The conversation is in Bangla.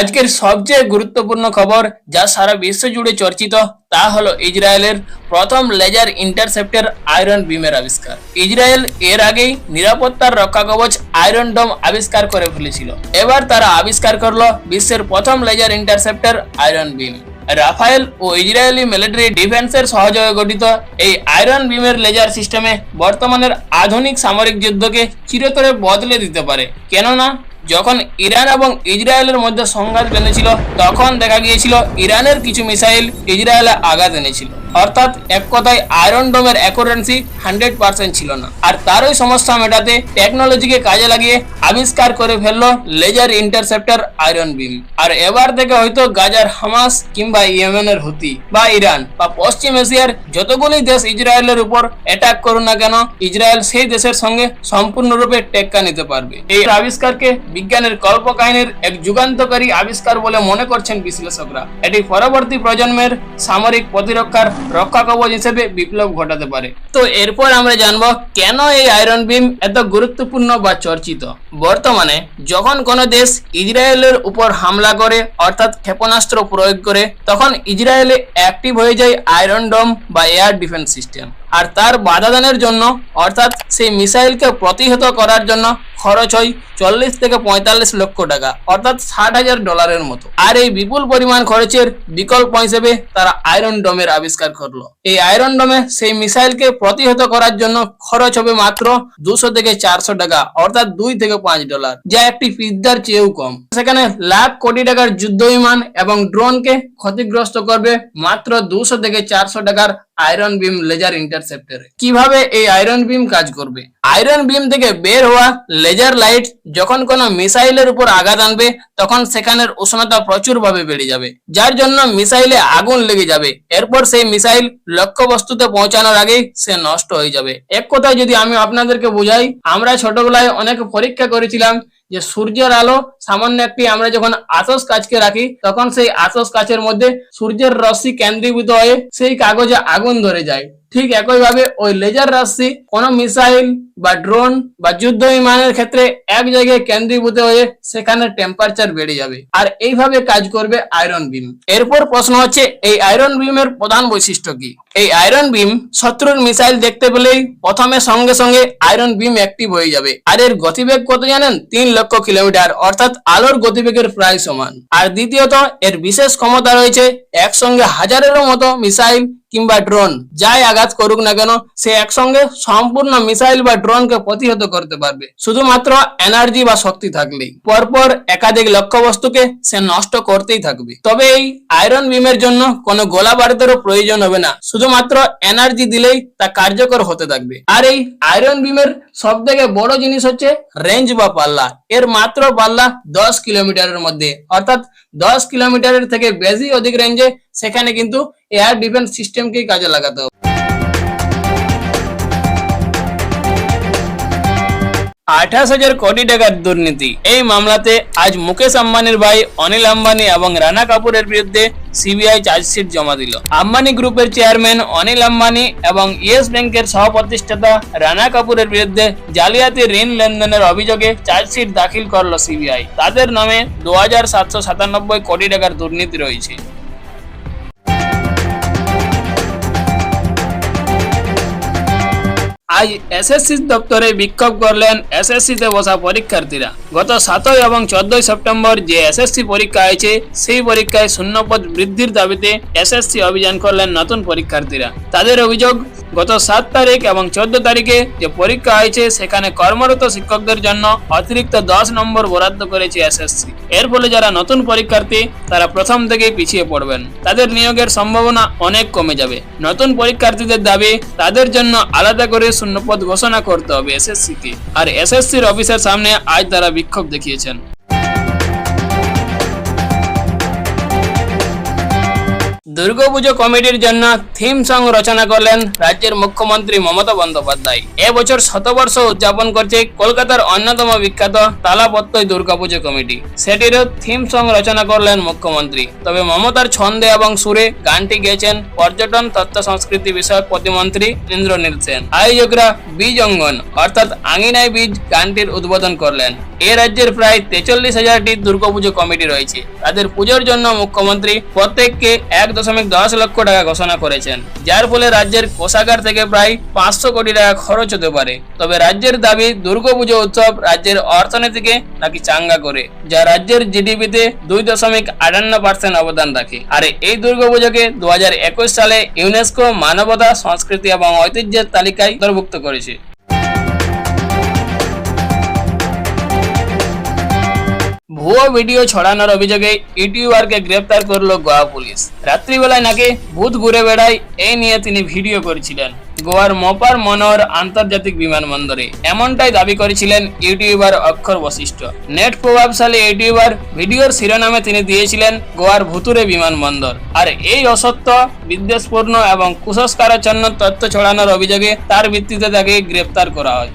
আজকের সবচেয়ে গুরুত্বপূর্ণ খবর যা সারা বিশ্ব জুড়ে চর্চিত, তা হলো ইসরায়েলের প্রথম লেজার ইন্টারসেপ্টর আয়রন বিমের আবিষ্কার। ইসরায়েল এর আগেই নিরাপত্তার রক্ষা কবচ আয়রন ডোম আবিষ্কার করে ফেলেছিল। এবার তারা আবিষ্কার করল বিশ্বের প্রথম laser interceptor iron beam. Rafael ও ইসরায়েলি মিলিটারি ডিফেন্সের সহযোগে গঠিত এই আয়রন বিমের লেজার সিস্টেমে বর্তমানের আধুনিক সামরিক যুদ্ধকে চিরতরে বদলে দিতে পারে। কেননা যখন ইরান এবং ইসরায়েলের মধ্যে সংঘাত বেঁধেছিল, তখন দেখা গিয়েছিল ইরানের কিছু মিসাইল ইসরায়েলে আঘাত এনেছিল। অর্থাৎ এক কথায় আয়রন ডোমের অ্যাকুরেন্সি হান্ড্রেড পার্সেন্ট ছিল না। আর তারই সমস্যা মেটাতে টেকনোলজিকে কাজে লাগিয়ে আবিষ্কার করে ফেলল লেজার ইন্টারসেপ্টর আয়রন বিম। আর এবার থেকে হয়তো গাজার হামাস কিংবা ইয়েমেনের হুতি বা ইরান বা পশ্চিম এশিয়ার যতগুলি দেশ ইসরায়েলের উপর অ্যাটাক করুন না কেন, ইসরায়েল সেই দেশের সঙ্গে সম্পূর্ণরূপে টেক্কা নিতে পারবে। এই আবিষ্কারকে বিজ্ঞানের কল্পকাহিনীর এক যুগান্তকারী আবিষ্কার বলে মনে করছেন বিশ্লেষকরা। এটি পরবর্তী প্রজন্মের সামরিক প্রতিরক্ষার রক্ষা কবচ হিসেবে বিপ্লব ঘটাতে পারে। তো এরপর আমরা জানব, কেন এই আয়রন বিম এত গুরুত্বপূর্ণ বা চর্চিত? বর্তমানে, যখন কোনো দেশ ইসরায়েলের উপর হামলা করে, অর্থাৎ ক্ষেপণাস্ত্র প্রয়োগ করে, তখন ইসরায়েলে অ্যাক্টিভ হয়ে যায় আয়রন ডোম বা এয়ার ডিফেন্স সিস্টেম আর তার বাধাদানের জন্য, অর্থাৎ সেই মিসাইলকে প্রতিহত করার জন্য খরচ হয় চল্লিশ থেকে পঁয়তাল্লিশ লক্ষ টাকা, অর্থাৎ ষাট হাজার ডলারের মতো। আর এই বিপুল পরিমাণ খরচের বিকল্প হিসেবে তারা আয়রন ডোমের আবিষ্কার করল। এই আয়রন ডোমে সেই মিসাইলকে প্রতিহত করার জন্য খরচ হবে মাত্র দুশো থেকে চারশো টাকা, অর্থাৎ দুই থেকে পাঁচ ডলার, যা একটি পিৎজার চেয়েও কম। সেখানে লাখ কোটি টাকার যুদ্ধ বিমান এবং ড্রোনকে ক্ষতিগ্রস্ত করবে মাত্র দুশো থেকে চারশো টাকার আয়রন বিম লেজার ইন্টারসেপ্টরে। কীভাবে এই আয়রন বিম কাজ করবে? আয়রন বিম থেকে বের হওয়া লেজার লাইট যখন কোনো মিসাইলের উপর আঘাত আনবে, তখন সেখানের উষ্ণতা প্রচুর ভাবে বেড়ে যাবে। যার জন্য মিসাইলে আগুন লেগে যাবে। এরপর সেই মিসাইল লক্ষ্য বস্তুতে পৌঁছানোর আগেই সে নষ্ট হয়ে যাবে। এক কথায় যদি আমি আপনাদেরকে বুঝাই, আমরা ছোটবেলায় অনেক পরীক্ষা করেছিলাম যে সূর্যের আলো সামান্য একটি আমরা যখন আতস কাজকে রাখি, তখন সেই আতস কাচের মধ্যে সূর্যের রশ্মি কেন্দ্রীভূত হয়ে সেই কাগজে আগুন ধরে যায়। ঠিক একইভাবে ওই লেজার রাশি কোনো মিসাইল বা ড্রোন বা যুদ্ধ বিমানের ক্ষেত্রে এক জায়গায় কেন্দ্রীভূত হয়ে সেখানে টেম্পারেচার বেড়ে যাবে। আর এইভাবে কাজ করবে আয়রন বিম এরপর প্রশ্ন হচ্ছে, এই আয়রন বিমের প্রধান বৈশিষ্ট্য কি? এই আয়রন বিম শত্রুর মিসাইল দেখতে পেলেই প্রথমে সঙ্গে সঙ্গে আয়রন বিম অ্যাক্টিভ হয়ে যাবে। আর এর গতিবেগ কত জানেন? তিন লক্ষ কিলোমিটার, অর্থাৎ আলোর গতিবেগের প্রায় সমান। আর দ্বিতীয়ত, এর বিশেষ ক্ষমতা রয়েছে একসঙ্গে হাজারেরও মতো মিসাইল কিংবা ড্রোন যাই আঘাত করুক না কেন, সে একসঙ্গে সম্পূর্ণ মিসাইল বা ড্রোনকে প্রতিহত করতে পারবে। শুধুমাত্র এনার্জি বা শক্তি থাকলেই। পরপর একাধিক লক্ষ্যবস্তুকে সে নষ্ট করতেই থাকবে। তবে এই আয়রন বিমের জন্য কোনো গোলা বারুদেরও প্রয়োজন হবে না। শুধুমাত্র এনার্জি দিলেই তা কার্যকর হতে থাকবে। আর এই আয়রন বিমের সব থেকে বড় জিনিস হচ্ছে রেঞ্জ বা পাল্লা। এর মাত্র পাল্লা দশ কিলোমিটারের মধ্যে। অর্থাৎ দশ কিলোমিটারের থেকে বেশি অধিক রেঞ্জে সেখানে কিন্তু এয়ার ডিফেন্স সিস্টেমকেই কাজে লাগাতে হবে। আঠাশ হাজার কোটি টাকার দুর্নীতি। এই মামলাতে আজ মুকেশ আম্বানির ভাই অনিল আম্বানি এবং রানা কাপুরের বিরুদ্ধে সিবিআই চার্জশিট জমা দিল। আম্বানি গ্রুপের চেয়ারম্যান অনিল আম্বানি এবং ইয়েস ব্যাংকের সহপ্রতিষ্ঠাতা রানা কাপুরের বিরুদ্ধে জালিয়াতি ঋণ লেনদেনের অভিযোগে চার্জশিট দাখিল করল সিবিআই। তাদের নামে দু হাজার সাতশো সাতানব্বই কোটি টাকার দুর্নীতি রয়েছে। আজ এসএসসি দপ্তরে বিক্ষোভ করলেন এসএসসি তে বসা পরীক্ষার্থীরা। গত সাতই এবং চোদ্দই সেপ্টেম্বর যে এসএসসি পরীক্ষা হয়েছে, সেই পরীক্ষায় শূন্যপদ বৃদ্ধির দাবিতে এসএসসি অভিযান করলেন নতুন পরীক্ষার্থীরা। তাদের অভিযোগ গত সাত তারিখ এবং চোদ্দ তারিখে যে পরীক্ষা হয়েছে, সেখানে কর্মরত শিক্ষকদের জন্য অতিরিক্ত দশ নম্বর বরাদ্দ করেছে এসএসসি। এর ফলে যারা নতুন পরীক্ষার্থী, তারা প্রথম থেকেই পিছিয়ে পড়বেন। তাদের নিয়োগের সম্ভাবনা অনেক কমে যাবে। নতুন পরীক্ষার্থীদের দাবি, তাদের জন্য আলাদা করে শূন্যপদ ঘোষণা করতে হবে এসএসসি কে আর এসএসসির অফিসের সামনে আজ তারা বিক্ষোভ দেখিয়েছেন। দুর্গাপুজো কমিটির জন্য থিম সং রচনা করলেন রাজ্যের মুখ্যমন্ত্রী মমতা বন্দ্যোপাধ্যায়। এবছর শতবর্ষ উদযাপন করছে কলকাতার অন্যতম বিখ্যাত তালাপত্তই দুর্গাপুজো কমিটি। সেটিরও থিম সং রচনা করলেন মুখ্যমন্ত্রী। তবে মমতার ছন্দে এবং সুরে গানটি গেয়েছেন পর্যটন, তথ্য, সংস্কৃতি বিষয়ক প্রতিমন্ত্রী ইন্দ্রনীল সেন। আয়োজকরা বীজ অঙ্গন, অর্থাৎ আঙিনায় বীজ গানটির উদ্বোধন করলেন। এ রাজ্যের প্রায় তেচল্লিশ হাজারটি দুর্গাপুজো কমিটি রয়েছে। তাদের পুজোর জন্য মুখ্যমন্ত্রী প্রত্যেককে এক দশমিক দশ লক্ষ টাকা ঘোষণা করেছেন, যার ফলে রাজ্যের কোষাগার থেকে প্রায় পাঁচশো কোটি টাকা খরচ হতে পারে। তবে রাজ্যের দাবি দুর্গাপুজো উৎসব রাজ্যের অর্থনীতিকে নাকি চাঙ্গা করে, যা রাজ্যের জিডিপিতে দুই দশমিক আটান্ন পার্সেন্ট অবদান রাখে। আর এই দুর্গাপুজোকে দু হাজার একুশ সালে ইউনেস্কো মানবতা, সংস্কৃতি এবং ঐতিহ্যের তালিকায় অন্তর্ভুক্ত করেছে। ভুয়ো ভিডিও ছড়ানোর অভিযোগে ইউটিউবারকে গ্রেপ্তার করল গোয়া পুলিশ। রাত্রিবেলায় নাকি ভূত ঘুরে বেড়ায় এই নিয়ে তিনি ভিডিও করেছিলেন। গোয়ার মপার মনোহর আন্তর্জাতিক বিমানবন্দরে। এমনটাই দাবি করেছিলেন ইউটিউবার অক্ষর বশিষ্ঠ। নেট প্রভাবশালী ইউটিউবার ভিডিওর শিরোনামে তিনি দিয়েছিলেন গোয়ার ভুতুরে বিমানবন্দর। আর এই অসত্য, বিদ্বেষপূর্ণ এবং কুসংস্কারাচ্ছন্ন তথ্য ছড়ানোর অভিযোগে তার ভিত্তিতে তাকে গ্রেপ্তার করা হয়।